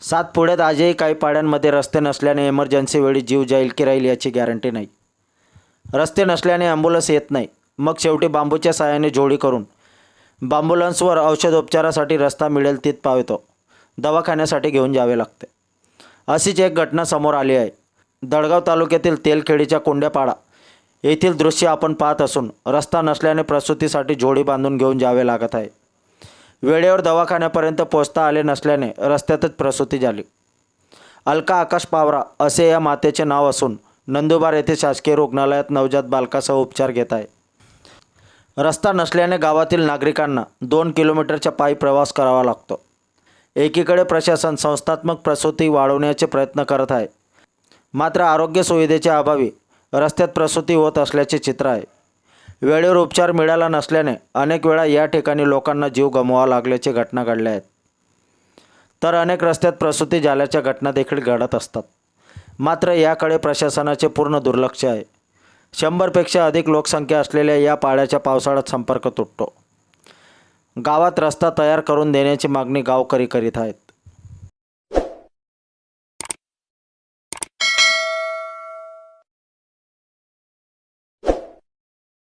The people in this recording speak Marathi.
सातपुड्यात आजही काही पाड्यांमध्ये रस्ते नसल्याने इमर्जन्सीवेळी जीव जाईल की राहील याची गॅरंटी नाही. रस्ते नसल्याने ॲम्ब्युलन्स येत नाही. मग शेवटी बांबूच्या साहाय्याने जोडी करून बांबुलन्सवर औषधोपचारासाठी रस्ता मिळेल तिथ पावतो दवाखान्यासाठी घेऊन जावे लागते. अशीच एक घटना समोर आली आहे. दडगाव तालुक्यातील तेलखेडीच्या कोंड्यापाडा येथील दृश्य आपण पाहत असून रस्ता नसल्याने प्रसूतीसाठी जोडी बांधून घेऊन जावे लागत आहे. वेळेवर दवाखान्यापर्यंत पोचता आले नसल्याने रस्त्यातच प्रसूती झाली. अलका आकाश पावरा असे या मातेचे नाव असून नंदुबार येथे शासकीय रुग्णालयात नवजात बालकासह उपचार घेत आहे. रस्ता नसल्याने गावातील नागरिकांना दोन किलोमीटरच्या पायी प्रवास करावा लागतो. एकीकडे प्रशासन संस्थात्मक प्रसूती वाढवण्याचे प्रयत्न करत आहे. मात्र आरोग्य सुविधेच्या अभावी रस्त्यात प्रसूती होत असल्याचे चित्र आहे. वेळेवर उपचार मिळाला नसल्याने अनेक वेळा या ठिकाणी लोकांना जीव गमवावा लागल्याची घटना घडल्या आहेत. तर अनेक रस्त्यात प्रसूती झाल्याच्या घटना देखील घडत असतात. मात्र याकडे प्रशासनाचे पूर्ण दुर्लक्ष आहे. शंभरपेक्षा अधिक लोकसंख्या असलेल्या या पाड्याच्या पावसाळ्यात संपर्क तुटतो. गावात रस्ता तयार करून देण्याची मागणी गावकरी करीत आहेत.